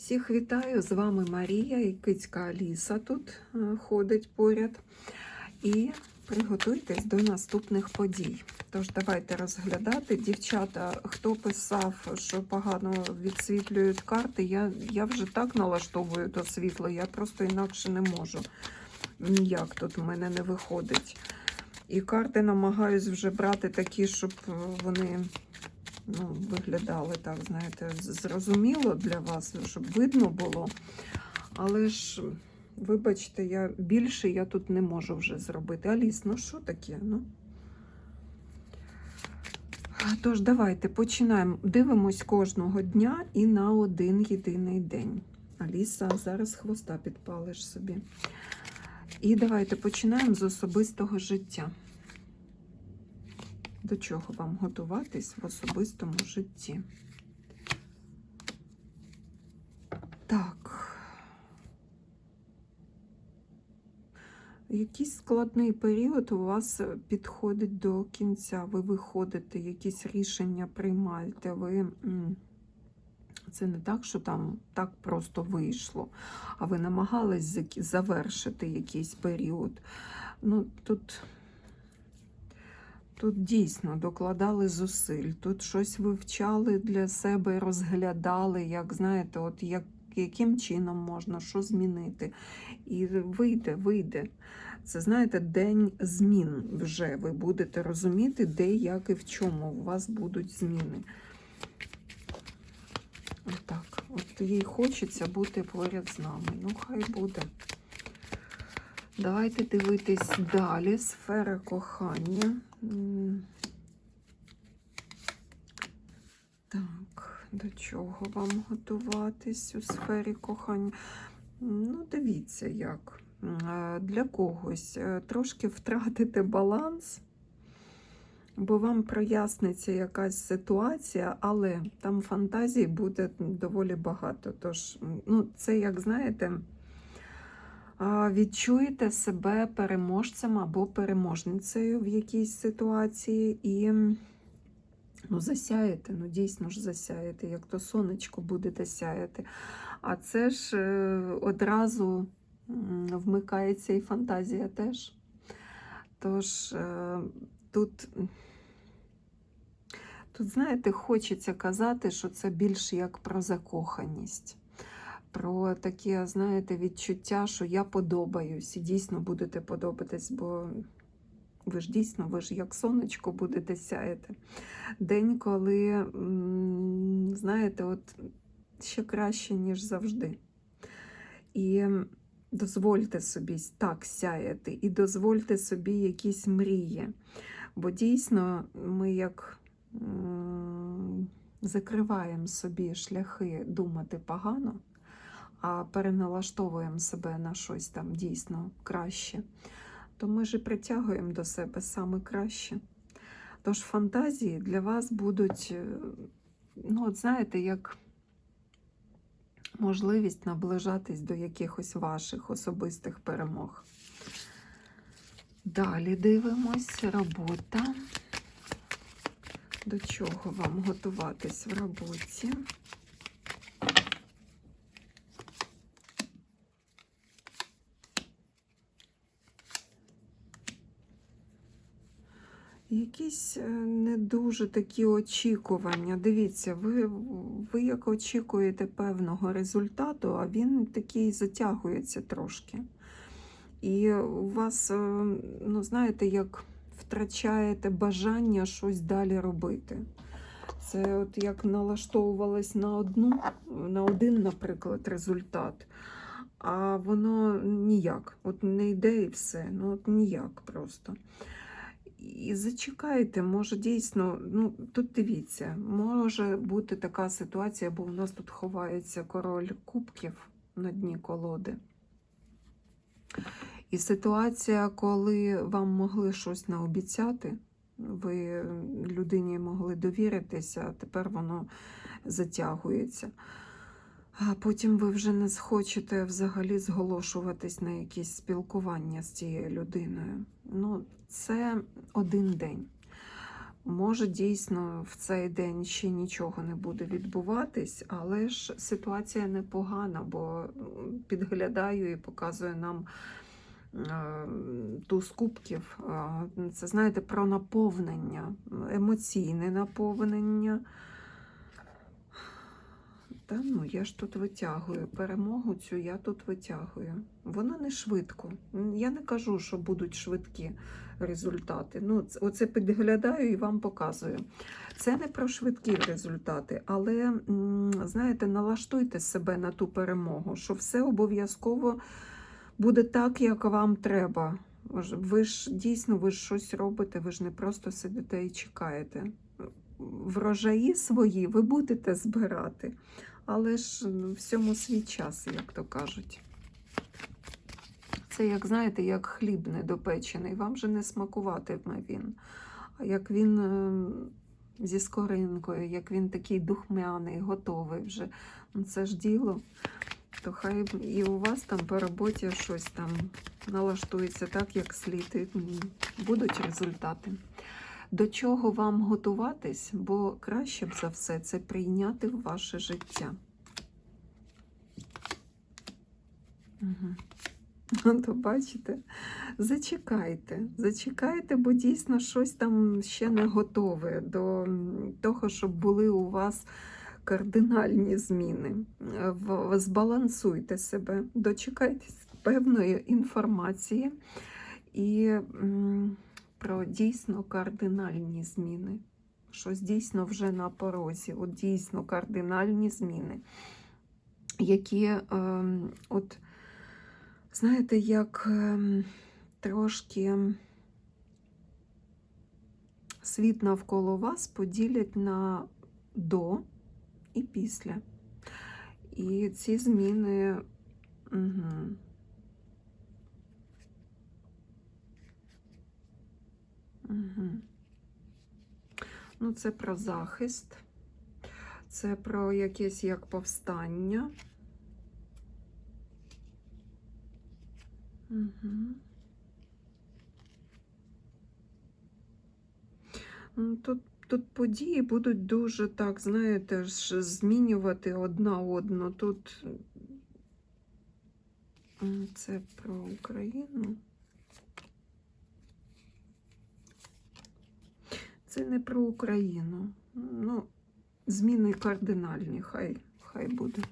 Всіх вітаю! З вами Марія і кицька Аліса тут е, ходить поряд. І приготуйтесь до наступних подій. Тож давайте розглядати. Дівчата, хто писав, що погано відсвітлюють карти, я, я вже так налаштовую то світло, я просто інакше не можу. Ніяк тут в мене не виходить. І карти намагаюсь вже брати такі, щоб вони ну, виглядали так, знаєте, зрозуміло для вас, щоб видно було. Але ж, вибачте, я більше я тут не можу вже зробити. Аліс, ну що таке? Ну? Тож, давайте починаємо. Дивимось кожного дня і на один єдиний день. Аліса, зараз хвоста підпалиш собі. І давайте починаємо з особистого життя. До чого вам готуватись в особистому житті? Так. Якийсь складний період у вас підходить до кінця. Ви виходите, якісь рішення приймаєте. Ви це не так, що там так просто вийшло, а ви намагались завершити якийсь період. Ну, тут Тут дійсно докладали зусиль, тут щось вивчали для себе, розглядали, як знаєте, от як, яким чином можна що змінити. І вийде, вийде. Це знаєте, день змін вже. Ви будете розуміти, де, як і в чому у вас будуть зміни. Отак. От їй хочеться бути поряд з нами. Ну, хай буде. Давайте дивитись далі. Сфера кохання. Так, до чого вам готуватись у сфері кохання? Ну, дивіться, як. Е, Для когось е, трошки втратите баланс, бо вам проясниться якась ситуація, але там фантазій буде доволі багато. Тож, ну, це, як знаєте, Відчуєте себе переможцем або переможницею в якійсь ситуації і ну, засяєте, ну дійсно ж засяєте, як то сонечко будете сяяти. А це ж е, одразу вмикається і фантазія теж. Тож е, тут, тут, знаєте, хочеться казати, що це більше як про закоханість про таке, знаєте, відчуття, що я подобаюсь, і дійсно будете подобатись, бо ви ж дійсно, ви ж як сонечко будете сяяти. День, коли, знаєте, от ще краще, ніж завжди. І дозвольте собі так сяяти, і дозвольте собі якісь мрії. Бо дійсно ми як закриваємо собі шляхи думати погано а переналаштовуємо себе на щось там дійсно краще, то ми ж і притягуємо до себе саме краще. Тож фантазії для вас будуть, е, ну, от знаєте, як можливість наближатись до якихось ваших особистих перемог. Далі дивимось, робота. До чого вам готуватись в роботі? Якісь е, не дуже такі очікування. Dивіться, ви, ви як очікуєте певного результату, а він такий затягується трошки. І у вас, е, ну знаєте, як втрачаєте бажання щось далі робити. Це от як налаштовувалось на одну, на один, наприклад, результат, а воно ніяк. От не йде і все. Ну от ніяк просто. І зачекайте, може дійсно, ну тут дивіться, може бути така ситуація, бо у нас тут ховається король кубків на дні колоди. І ситуація, коли вам могли щось наобіцяти, ви людині могли довіритися, а тепер воно затягується. А потім ви вже не схочете взагалі зголошуватись на якісь спілкування з цією людиною. Ну, це один день. Може, дійсно в цей день ще нічого не буде відбуватись, але ж ситуація непогана, бо підглядаю і показує нам е, туз кубків. Е, Це знаєте про наповнення, емоційне наповнення. Та ну я ж тут витягую перемогу цю, я тут витягую. Вона не швидко. Я не кажу, що будуть швидкі результати. Ну, оце підглядаю і вам показую. Це не про швидкі результати, але знаєте, налаштуйте себе на ту перемогу, що все обов'язково буде так, як вам треба. Ви ж- дійсно ви ж щось робите, ви ж не просто сидите і чекаєте. Врожаї свої ви будете збирати, але ж всьому свій час, як то кажуть. Це, як знаєте, як хліб недопечений. Вам же не смакуватиме він. А як він е, зі скоринкою, як він такий духмяний, готовий вже. Ну, це ж діло. То хай і у вас там по роботі щось там налаштується так, як слід, і будуть результати. До чого вам готуватись, бо краще б за все це прийняти в ваше життя. Угу. То бачите, зачекайте, зачекайте, бо дійсно щось там ще не готове до того, щоб були у вас кардинальні зміни. Збалансуйте себе, дочекайтесь певної інформації і про дійсно кардинальні зміни. Щось дійсно вже на порозі, от дійсно кардинальні зміни, які, ем, от, знаєте, як ем, трошки світ навколо вас поділять на до і після. І ці зміни. Угу. Угу. Ну, це про захист, це про якесь як повстання. Угу. Ну, Тут, тут події будуть дуже так, знаєте, ж змінювати одна одну. Тут це про Україну. Це не про Україну. Ну, зміни кардинальні, хай, хай буде.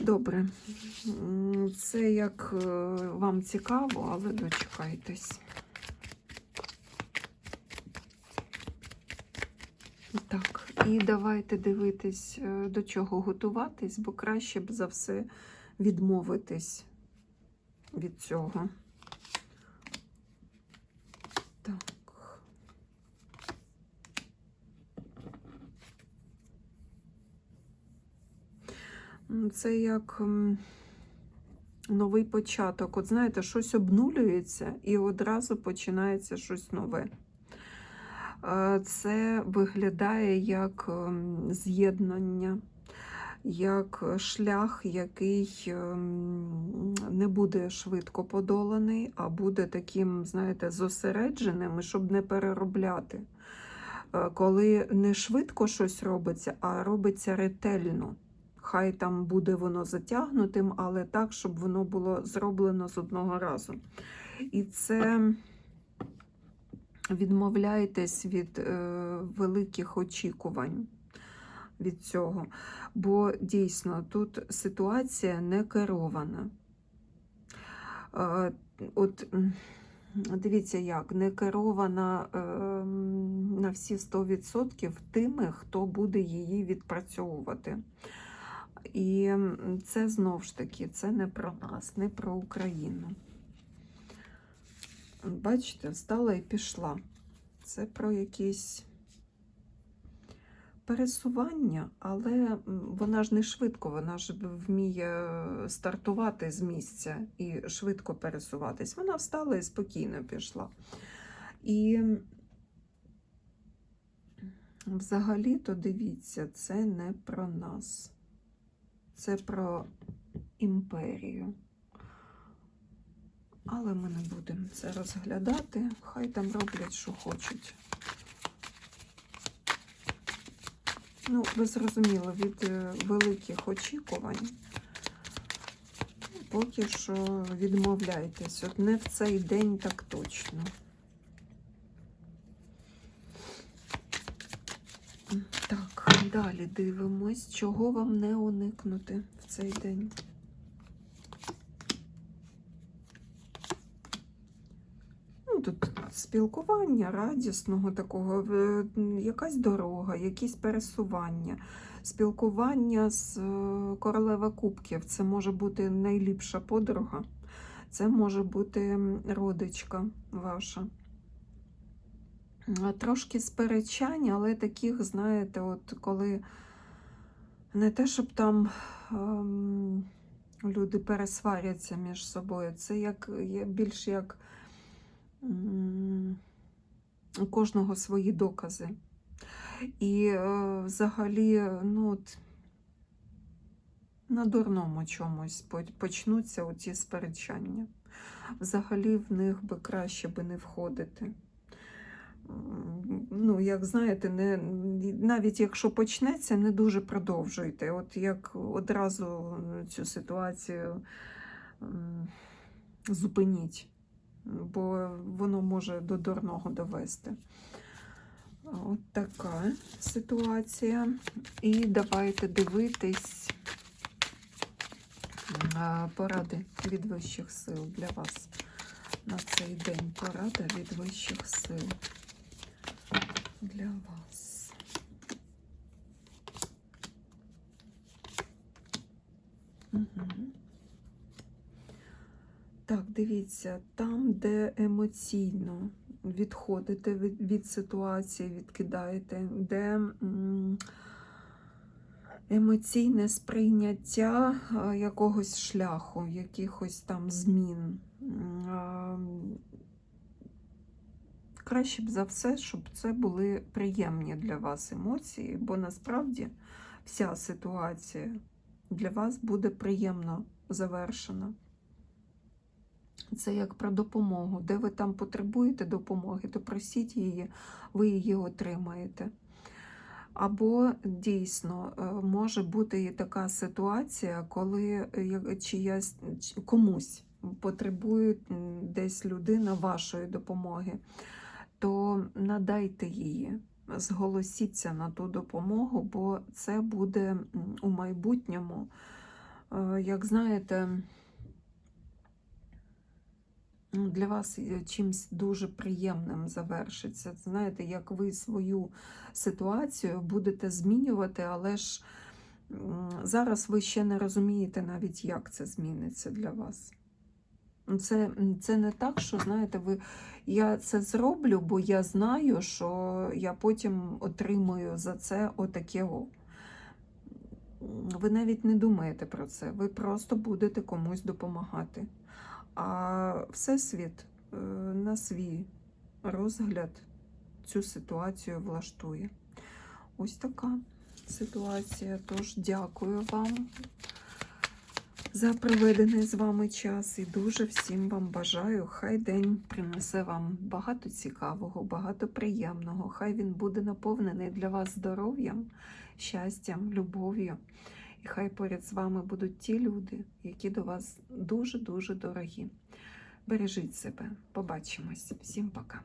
Добре. Це як е, вам цікаво, але дочекайтесь. Так, і давайте дивитись, е, до чого готуватись, бо краще б за все відмовитись від цього. Так. Це як новий початок. От знаєте, щось обнулюється і одразу починається щось нове. Е, Це виглядає як ем, з'єднання, як шлях, який ем, не буде швидко подоланий, а буде таким, знаєте, зосередженим, щоб не переробляти. Е, Коли не швидко щось робиться, а робиться ретельно. Хай там буде воно затягнутим, але так, щоб воно було зроблено з одного разу. І це відмовляйтесь від е, великих очікувань від цього. Бо дійсно тут ситуація не керована. Е, от дивіться як, не керована е, на всі 100% тими, хто буде її відпрацьовувати. І це знову ж таки, це не про нас, не про Україну. Бачите, встала і пішла. Це про якісь пересування, але вона ж не швидко, вона ж вміє стартувати з місця і швидко пересуватись. Вона встала і спокійно пішла. І взагалі-то дивіться, це не про нас це про імперію. Але ми не будемо це розглядати, хай там роблять, що хочуть. Ну, ви зрозуміли, від е, великих очікувань поки що відмовляйтесь, от не в цей день так точно. Так, далі дивимось, чого вам не уникнути в цей день. Ну, тут спілкування радісного такого, якась дорога, якісь пересування, спілкування з е, королева кубків. Це може бути найліпша подруга, це може бути родичка ваша. А Трошки сперечань, але таких, знаєте, от коли не те, щоб там ем, люди пересваряться між собою, це як більш як м, у кожного свої докази. І е, взагалі, ну, от, на дурному чомусь почнуться оці сперечання. Взагалі в них би краще би не входити. Ну, як знаєте, не, навіть якщо почнеться, не дуже продовжуйте. От як одразу цю ситуацію зупиніть, бо воно може до дурного довести. От така ситуація. І давайте дивитись поради від вищих сил для вас на цей день. Порада від вищих сил для вас. Так, дивіться, там, де емоційно відходите від, від ситуації, відкидаєте, де емоційне сприйняття якогось шляху, якихось там змін. Краще б за все, щоб це були приємні для вас емоції, бо насправді вся ситуація для вас буде приємно завершена. Це як про допомогу. Де ви там потребуєте допомоги, то просіть її, ви її отримаєте. Або дійсно е, може бути і така ситуація, коли е, чиясь комусь потребує десь людина вашої допомоги, то надайте її, зголосіться на ту допомогу, бо це буде у майбутньому, е, як знаєте, ну, для вас е, чимсь дуже приємним завершиться. Знаєте, як ви свою ситуацію будете змінювати, але ж зараз ви ще не розумієте навіть, як це зміниться для вас. Це, це не так, що знаєте, ви я це зроблю, бо я знаю, що я потім отримую за це отаке. Ви навіть не думаєте про це, ви просто будете комусь допомагати. А Всесвіт е, на свій розгляд цю ситуацію влаштує. Ось така ситуація. Тож дякую вам за проведений з вами час і дуже всім вам бажаю. Хай день принесе вам багато цікавого, багато приємного. Хай він буде наповнений для вас здоров'ям, щастям, любов'ю. І хай поряд з вами будуть ті люди, які до вас дуже-дуже дорогі. Бережіть себе. Побачимось. Всім пока.